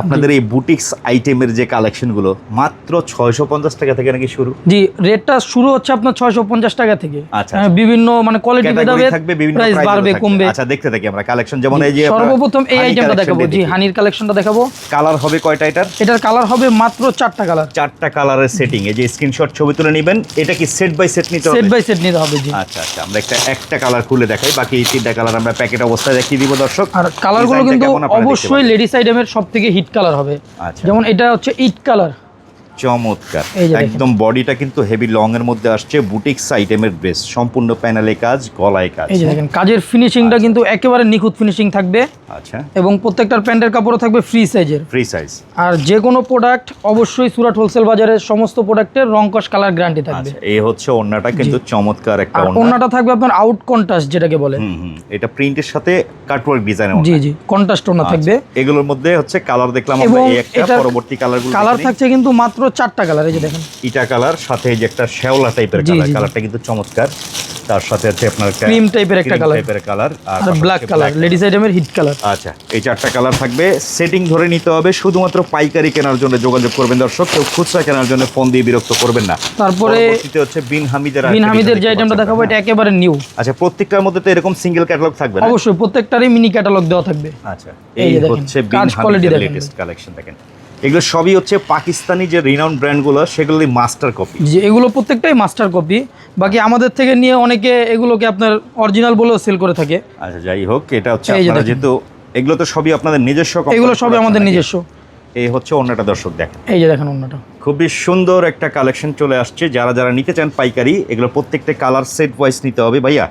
আপনাদের এই বুটিক্স আইটেমের যে কালেকশনগুলো মাত্র ছয়শো পঞ্চাশ টাকা থেকে নাকি শুরু? জি রেটটা শুরু হচ্ছে আপনার ছয়শো পঞ্চাশ টাকা থেকে। আচ্ছা, হ্যাঁ, বিভিন্ন মানে কোয়ালিটি ভেদাভেদ থাকবে বিভিন্ন প্রাইস বাড়বে কমবে। আচ্ছা দেখতে থাকি আমরা কালেকশন যেমন এই যে সর্বপ্রথম এই আইটেমটা দেখাবো। জি হানির কালেকশনটা দেখাবো। কালার হবে কয়টা এটার? এটার কালার হবে মাত্র চারটা কালার চারটা কালারের সেটিং এই যে স্ক্রিনশট ছবি তুলে নেবেন এটা কি সেট বাই সেট নিতে সেট বাই সেট নিতে হবে জি। আচ্ছা আচ্ছা আমরা একটা একটা কালার খুলে দেখাই। বাকি তিনটা কালার আমরা প্যাকেট অবস্থায় দেখিয়ে দিব দর্শক। আর কালারগুলো কিন্তু অবশ্যই লেডিস আইটেমের সব থেকে হিট কালার হবে। আচ্ছা। যেমন এটা হচ্ছে ইট কালার। চমৎকার। একদম বডিটা কিন্তু হেভি লং এর মধ্যে আসছে বুটিক্স আইটেমের ড্রেস সম্পূর্ণ প্যানেলে কাজ গলায় কাজ। এই যে দেখেন কাজের ফিনিশিংটা কিন্তু একেবারে নিখুঁত ফিনিশিং থাকবে। আচ্ছা। এবং প্রত্যেকটার প্যান্টের কাপড়ও থাকবে ফ্রি সাইজের ফ্রি সাইজ আর যে কোনো প্রোডাক্ট অবশ্যই সুরাট হোলসেল বাজারের সমস্ত প্রোডাক্টের রং কস কালার গ্যারান্টি থাকবে। আচ্ছা এই হচ্ছে ওন্নাটা কিন্তু চমৎকার একটা ওন্না অন্যটা থাকবে আপনার আউট কন্ট্রাস্ট যেটাকে বলে। হুম হুম এটা প্রিন্টের সাথে কাটওয়ার্ক ডিজাইনের জি জি কন্ট্রাস্ট ওনা থাকবে। এগুলোর মধ্যে হচ্ছে কালার দেখলাম আমরা এই একটা পরবর্তী কালারগুলো কালার থাকছে কিন্তু মাত্র চারটা কালার এই যে দেখেন। ইটা কালার সাথে এই যে একটা শ্যাওলা টাইপের কালার। কালারটা কিন্তু চমৎকার। তার সাথে আছে আপনার Cream type-এর একটা colour। টাইপের কালার আর ব্ল্যাক কালার লেডিস আইটেমের হিট কালার আচ্ছা এই চারটা কালার থাকবে। সেটিং ধরে নিতে হবে শুধুমাত্র পাইকারি কেনার জন্য যোগাযোগ করবেন দর্শক। কেউ খুচরা কেনার জন্য ফোন দিয়ে বিরক্ত করবেন না। তারপরে হচ্ছে বিন হামিদের বিন হামিদের যে আইটেমটা দেখাবো এটা একেবারে নিউ আচ্ছা প্রত্যেকটার মধ্যে তো এরকম সিঙ্গেল ক্যাটালগ থাকবে না? অবশ্যই প্রত্যেকটারই মিনি ক্যাটালগ দেওয়া থাকবে। আচ্ছা এই হচ্ছে বিন হামিদের লেটেস্ট কালেকশন দেখেন। এগুলো সবই হচ্ছে পাকিস্তানি যে রিনাউন্ড ব্র্যান্ডগুলো সেগুলোই মাস্টার কপি যে এগুলো প্রত্যেকটাই মাস্টার কপি বাকি আমাদের থেকে নিয়ে অনেকে এগুলোকে আপনার অরিজিনাল বলেও সেল করে থাকে। আচ্ছা যাই হোক এটা হচ্ছে আপনারা যেহেতু এগুলো তো সবই আপনাদের নিজস্ব এগুলো সবই আমাদের নিজস্ব। এই হচ্ছে অন্যটা দর্শক দেখেন। এই যে দেখেন অন্যটা। খুবই সুন্দর একটা কালেকশন চলে আসছে। যারা যারা নিতে চান পাইকারি এগুলো প্রত্যেকটা কালার সেট ওয়াইজ নিতে হবে। ভাইয়া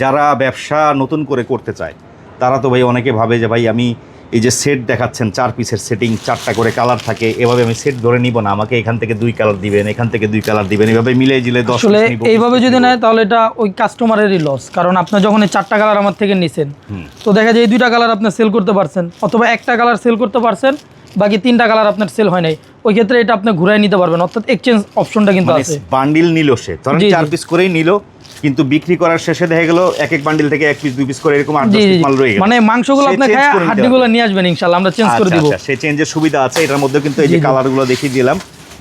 যারা ব্যবসা নতুন করে করতে চায় তারা তো ভাই অনেকে ভাবে যে ভাই আমি এই যে সেট দেখাচ্ছেন চার পিসের সেটিং চারটা করে কালার থাকে এভাবে আমি সেট ধরে নিব না আমাকে এখান থেকে দুই কালার দিবেন এখান থেকে দুই কালার দিবেন এভাবে মিলে জিলে দশ আসলে এইভাবে যদি নেয় তাহলে এটা ওই কাস্টমারেরই লস কারণ আপনার যখন এই চারটা কালার আমার থেকে নিছেন তো দেখা যায় এই দুইটা কালার আপনি সেল করতে পারছেন অথবা একটা কালার সেল করতে পারছেন বাকি তিনটা কালার আপনার সেল হয় নাই ওই ক্ষেত্রে এটা আপনি ঘুরাই নিতে পারবেন অর্থাৎ এক্সচেঞ্জ অপশনটা কিন্তু মানে আছে। বান্ডিল নিল সে ধরেন চার পিস করেই নিল কিন্তু বিক্রি করার শেষে দেখা গেল এক এক বান্ডিল থেকে এক পিস দুই পিস করে এরকম আট দশ মাল রয়ে গেল। মানে মাংসগুলো আপনি খায় হাড্ডিগুলো নিয়ে আসবেন ইনশাল্লাহ আমরা চেঞ্জ করে আচ্ছা, দিব। আচ্ছা, সেই চেঞ্জের সুবিধা আছে এটার মধ্যে কিন্তু এই যে। কালারগুলো দেখিয়ে দিলাম।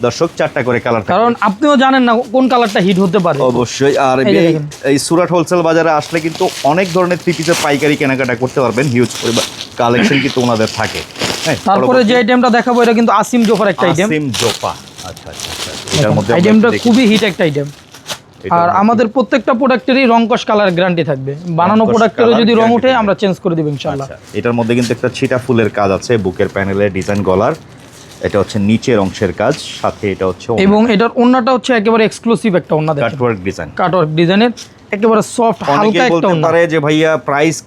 দর্শক চারটা করে কালার কারণ আপনিও জানেন না কোন কালারটা হিট হতে পারে। অবশ্যই আর এই সুরাট হোলসেল বাজারে আসলে কিন্তু অনেক ধরনের থ্রি পিসের পাইকারি কেনাকাটা করতে পারবেন। হিউজ পরিমাণ কালেকশন কিন্তু ওনাদের থাকে। হ্যাঁ, তারপরে যে আইটেমটা দেখাবো এটা কিন্তু আসিম জোফার একটা আইটেম আসিম জোপা আচ্ছা আচ্ছা এটার মধ্যে আইটেমটা খুবই হিট একটা আইটেম আর আমাদের প্রত্যেকটা প্রোডাক্টেরই রং কস কালার গ্যারান্টি থাকবে। বানানো প্রোডাক্টেরও যদি রং ওঠে আমরা চেঞ্জ করে দিব ইনশাল্লাহ আচ্ছা এটার মধ্যে কিন্তু একটা ছিটা ফুলের কাজ আছে বুকের প্যানেলে ডিজাইন গলার। এটা হচ্ছে নিচের অংশের কাজ সাথে এটা হচ্ছে এবং এটার ওন্নাটা হচ্ছে একেবারে এক্সক্লুসিভ একটা ওন্না কাটওয়ার্ক ডিজাইন কাটওয়ার্ক ডিজাইনের একেবারে সফট হালকা একটা ওন্না পারে যে ভাইয়া প্রাইস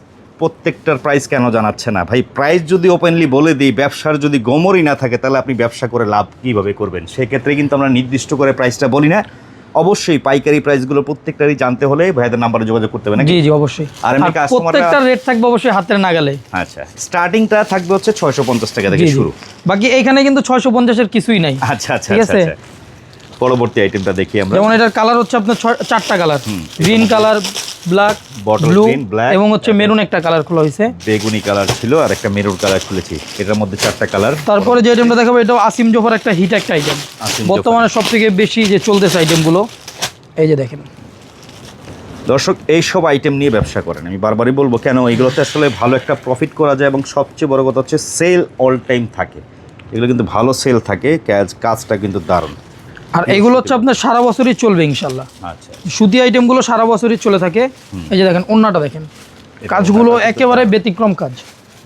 প্রত্যেকটার প্রাইস কেন জানাচ্ছে না? ভাই প্রাইস যদি ওপেনলি বলে দিই ব্যবসার যদি গোমরই না থাকে তাহলে আপনি ব্যবসা করে লাভ কীভাবে করবেন? সেক্ষেত্রে কিন্তু আমরা নির্দিষ্ট করে প্রাইসটা বলি না। অবশ্যই পাইকারি প্রাইসগুলো প্রত্যেকটারই জানতে হলে ভাইদের নাম্বারে যোগাযোগ করতে হবে নাকি? জি জি অবশ্যই। আর এমনি প্রত্যেকটা রেট থাকবে অবশ্যই হাতের নাগালে। আচ্ছা স্টার্টিংটা থাকবে হচ্ছে ছয়শো পঞ্চাশ টাকা থেকে শুরু। বাকি এখানে কিন্তু ছয়শো পঞ্চাশের কিছুই নাই। আচ্ছা আচ্ছা ঠিক আচ্ছা আছে? আচ্ছা। পরবর্তী আইটেমটা দেখি আমরা। যেমন এটার কালার হচ্ছে আপনার চারটা colour green colour black Bottle blue green, black, এবং হচ্ছে মেরুন একটা কালার খোলা হয়েছে। বেগুনি কালার ছিল আর একটা মেরুন কালার খুলেছি। এটার মধ্যে চারটা কালার তারপরে যে আইটেমটা দেখাবো এটাও আসিম জোফার একটা হিট একটা আইটেম বর্তমানে সব থেকে বেশি যে চলতেছে আইটেমগুলো এই যে দেখেন। দর্শক এইসব আইটেম নিয়ে ব্যবসা করেন। আমি বারবারই বলব কেন এগুলোতে আসলে ভালো একটা প্রফিট করা যায় এবং সবচেয়ে বড় কথা হচ্ছে সেল অল টাইম থাকে। এগুলো কিন্তু ভালো সেল থাকে কাজ কাজটা কিন্তু দারুণ। আর এগুলো হচ্ছে আপনার সারা বছরই চলবে ইনশাল্লাহ। আচ্ছা সুতি আইটেমগুলো সারা বছরই চলে থাকে। এই যে দেখেন অন্যটা দেখেন। কাজগুলো একেবারে ব্যতিক্রম কাজ।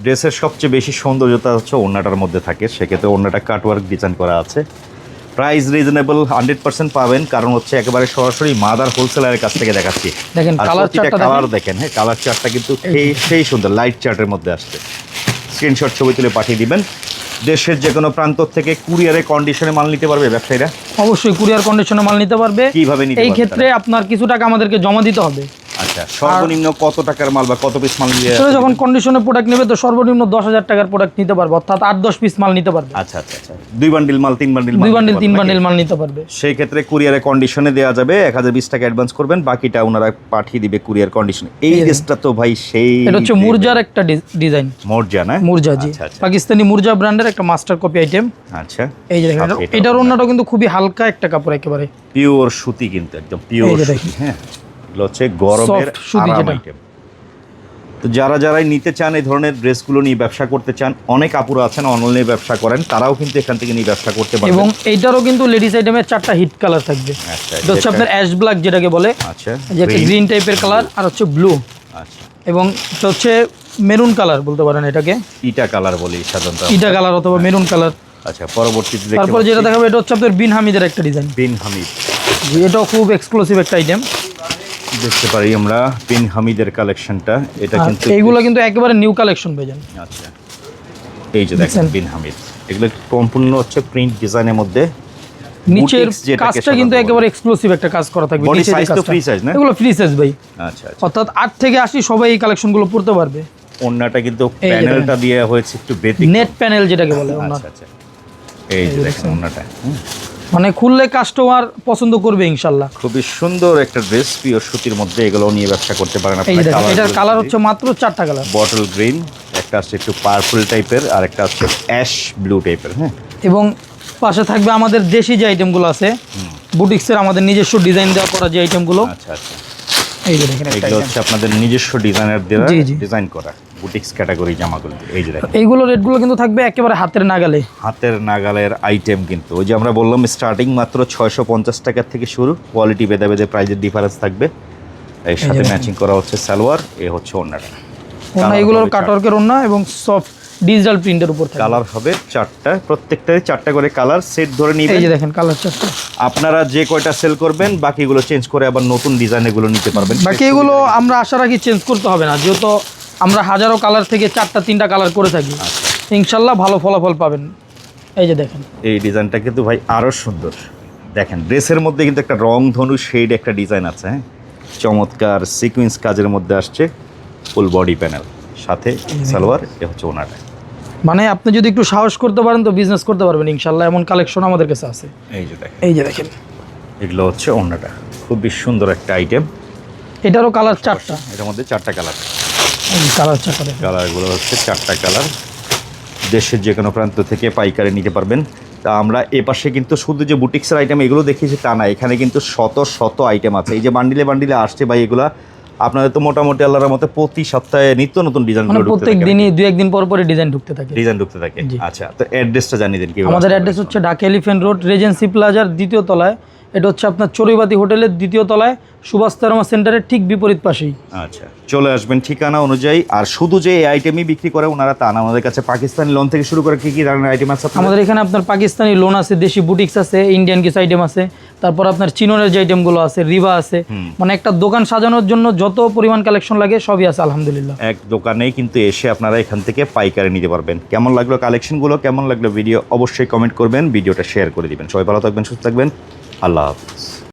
ড্রেসের সবচেয়ে বেশি সৌন্দর্যতা হচ্ছে ওড়নাটার মধ্যে থাকে। সেক্ষেত্রে ওড়নাটা কাটওয়ার্ক ডিজাইন করা আছে। প্রাইস রিজনেবল হান্ড্রেড পার্সেন্ট পাবেন। কারণ হচ্ছে একেবারে সরাসরি মাদার হোলসেলারের কাছ থেকে দেখাচ্ছি। দেখেন কালার প্রতিটা চারটা কালার দেখেন। দেখেন হ্যাঁ কালার চার্টটা কিন্তু সেই সেই সুন্দর লাইট চার্টের মধ্যে আসছে। স্ক্রিনশট ছবি তুলে পাঠিয়ে দিবেন। দেশের যে কোনো প্রান্ত থেকে কুরিয়ারে কন্ডিশনে মাল নিতে পারবে ব্যবসায়ীরা? অবশ্যই কুরিয়ার কন্ডিশনে মাল নিতে পারবে। কীভাবে নিতে এই ক্ষেত্রে আপনার কিছু টাকা আমাদেরকে জমা দিতে হবে। আচ্ছা সর্বনিম্ন কত টাকার মাল বা কত পিস মাল নিয়ে যখন কন্ডিশনে প্রোডাক্ট নেবে তো সর্বনিম্ন দশ হাজার টাকার প্রোডাক্ট নিতে পারবে অর্থাৎ আট দশ পিস মাল নিতে পারবে। আচ্ছা আচ্ছা আচ্ছা দুই বান্ডিল মাল তিন বান্ডিল দুই বান্ডিল তিন বান্ডিল মাল নিতে পারবে। সেই ক্ষেত্রে কুরিয়ারে কন্ডিশনে দেওয়া যাবে এক হাজার বিশ টাকা অ্যাডভান্স করবেন বাকিটা ওনারা পাঠিয়ে দিবে কুরিয়ার কন্ডিশনে এই ড্রেসটা তো ভাই সেই এটা হচ্ছে মুরজার একটা ডিজাইন মোরজা না? মুরজা জি। পাকিস্তানি মুরজা ব্র্যান্ডের একটা মাস্টার কপি আইটেম আচ্ছা। এই যে এটার অন্যটা কিন্তু খুবই হালকা একটা কাপড় একেবারে। পিওর সুতি কিন্তু একদম পিওর সুতি হ্যাঁ। এগুলো হচ্ছে গরমের আরাম আইটেম তো যারা যারাই নিতে চান এই ধরনের ড্রেসগুলো নিয়ে ব্যবসা করতে চান অনেক আপুরা আছেন অনলাইনে ব্যবসা করেন তারাও কিন্তু এখান থেকে নিয়ে ব্যবসা করতে পারেন এবং এইটারও কিন্তু লেডিস আইটেমের চারটা হিট কালার থাকবে। আচ্ছা এটা হচ্ছে আপনার অ্যাশ ব্ল্যাক যেটাকে বলে। আচ্ছা যে একটা গ্রিন টাইপের কালার আর হচ্ছে ব্লু আচ্ছা। এবং এটা হচ্ছে মেরুন কালার বলতে পারেন এটাকে। ইটা কালার বলি সাধারণত। ইটা কালার অথবা মেরুন কালার আচ্ছা পরবর্তীতে তারপর যেটা দেখাবো এটা হচ্ছে আপনার বিন হামিদের একটা ডিজাইন বিন হামিদ এটাও খুব এক্সক্লুসিভ একটা আইটেম দেখতে পারি আমরা বিন হামিদের কালেকশনটা। এটা কিন্তু এইগুলো কিন্তু একেবারে নিউ কালেকশন যান আচ্ছা। এই যে দেখেন? বিন হামিদ। এগুলো সম্পূর্ণ হচ্ছে প্রিন্ট ডিজাইনের মধ্যে। নিচের কাজটা কিন্তু একেবারে এক্সক্লুসিভ একটা কাজ করা থাকবে যে size তো free size না? এগুলো ফ্রি সাইজ ভাই। আচ্ছা আচ্ছা। অর্থাৎ আট থেকে আশি সবাই এই কালেকশনগুলো পড়তে পারবে। ওন্নাটা কিন্তু প্যানেলটা দিয়ে হয়েছে একটু বেতিক নেট প্যানেল যেটাকে বলে ওনার আচ্ছা আচ্ছা। এই যে দেখেন ওন্নাটা। মানে খুললে কাস্টমার পছন্দ করবে ইনশাল্লাহ। খুবই সুন্দর একটা ড্রেস প্রিয় সুতির মধ্যে এগুলো নিয়ে ব্যবসা করতে পারেন আপনি এটার কালার হচ্ছে মাত্র চারটা কালার বটল গ্রিন একটা আছে একটু পার্পল টাইপের আর একটা আছে অ্যাশ ব্লু টাইপের হ্যাঁ। এবং পাশে থাকবে আমাদের দেশি যে আইটেমগুলো আছে বুটিক্সের আমাদের নিজস্ব ডিজাইন দেওয়া করা যে আইটেমগুলো আচ্ছা আচ্ছা। এই যে দেখেন এগুলো হচ্ছে আপনাদের নিজস্ব ডিজাইনার দেওয়া। ডিজাইন করা বুটিক্স ক্যাটাগরি জামাগুলো। এই যে দেখেন। এইগুলো রেটগুলো কিন্তু থাকবে একেবারে হাতের নাগালে। হাতের নাগালের আইটেম কিন্তু। ওই যে আমরা বললাম স্টার্টিং মাত্র ছয়শো পঞ্চাশ টাকার থেকে শুরু। কোয়ালিটি বেদে বেদে প্রাইজের ডিফারেন্স থাকবে। এর সাথে ম্যাচিং করা হচ্ছে সালোয়ার এ হচ্ছে অন্যটা ওনা এগুলোর কাটওয়ার্কের ওনা এবং সফট ডিজিটাল প্রিন্টের উপর কালার হবে চারটা প্রত্যেকটাই চারটা করে কালার সেট ধরে নিয়ে এই যে দেখেন কালার চারটা আপনারা যে কয়টা সেল করবেন বাকিগুলো চেঞ্জ করে আবার নতুন ডিজাইন এগুলো নিতে পারবেন। বাকি এগুলো আমরা আশা রাখি চেঞ্জ করতে হবে না যেহেতু আমরা হাজারো কালার থেকে চারটা তিনটা কালার করে থাকি। আচ্ছা। ইনশাল্লাহ ভালো ফলাফল পাবেন। এই যে দেখেন। এই ডিজাইনটা কিন্তু ভাই আরও সুন্দর। দেখেন ড্রেসের মধ্যে কিন্তু একটা রং ধনু শেড একটা ডিজাইন আছে হ্যাঁ? চমৎকার সিকুয়েন্স কাজের মধ্যে আসছে ফুল বডি প্যানেল সাথে সালোয়ার এ হচ্ছে ওনাটা মানে আপনি যদি একটু সাহস করতে পারেন তো বিজনেস করতে পারবেন ইনশাল্লাহ এমন কালেকশন আমাদের কাছে আছে। এই যে দেখেন। এই যে দেখেন। এগুলো হচ্ছে ওনাটা খুবই সুন্দর একটা আইটেম এটারও কালার চারটা। এটার মধ্যে চারটা কালার কালার চারটা কালারগুলো হচ্ছে চারটা কালার দেশের যে কোনো প্রান্ত থেকে পাইকারি নিতে পারবেন। তা আমরা এ পাশে কিন্তু শুধু যে বুটিক্সের আইটেম এগুলো দেখিয়েছি তা না এখানে কিন্তু শত শত আইটেম আছে। এই যে বান্ডিলে বান্ডিলে আসছে ভাই এগুলা আপনাদের তো মোটামুটি আল্লাহর মতে প্রতি সপ্তাহে নিত্য নতুন ডিজাইন মানে প্রত্যেক দিনই দুই একদিন পর পরে ডিজাইন ঢুকতে থাকে। ডিজাইন ঢুকতে থাকে। আচ্ছা তো অ্যাড্রেসটা জানিয়ে দিন কি আমাদের অ্যাড্রেস হচ্ছে ঢাকা এলিফ্যান্ট রোড রেজেন্সি প্লাজার দ্বিতীয় তলায়। এটা হচ্ছে আপনার চড়ুইবাতি হোটেলের দ্বিতীয় তলায় সুভাষ তারমা সেন্টারের ঠিক বিপরীত পাশেই। আচ্ছা চলে আসবেন ঠিকানা অনুযায়ী। আর শুধু যে এই আইটেমই বিক্রি করে ওনারা তা না আমাদের কাছে পাকিস্তানি লোন থেকে শুরু করে কি কি ধরনের আইটেম আছে আমাদের এখানে আপনার পাকিস্তানি লোন আছে দেশি বুটিক্স আছে ইন্ডিয়ান কিছু আইটেম আছে তারপর আপনার চিননের যে আইটেমগুলো আছে রিবা আছে মানে একটা দোকান সাজানোর জন্য যত পরিমাণ কালেকশন লাগে সবই আছে আলহামদুলিল্লাহ। এক দোকানেই কিন্তু এসে আপনারা এখান থেকে পাইকারি নিতে পারবেন। কেমন লাগল কালেকশনগুলো কেমন লাগল ভিডিও অবশ্যই কমেন্ট করবেন ভিডিওটা শেয়ার করে দিবেন। সবাই ভালো থাকবেন সুস্থ থাকবেন। আল্লাহ হাফিজ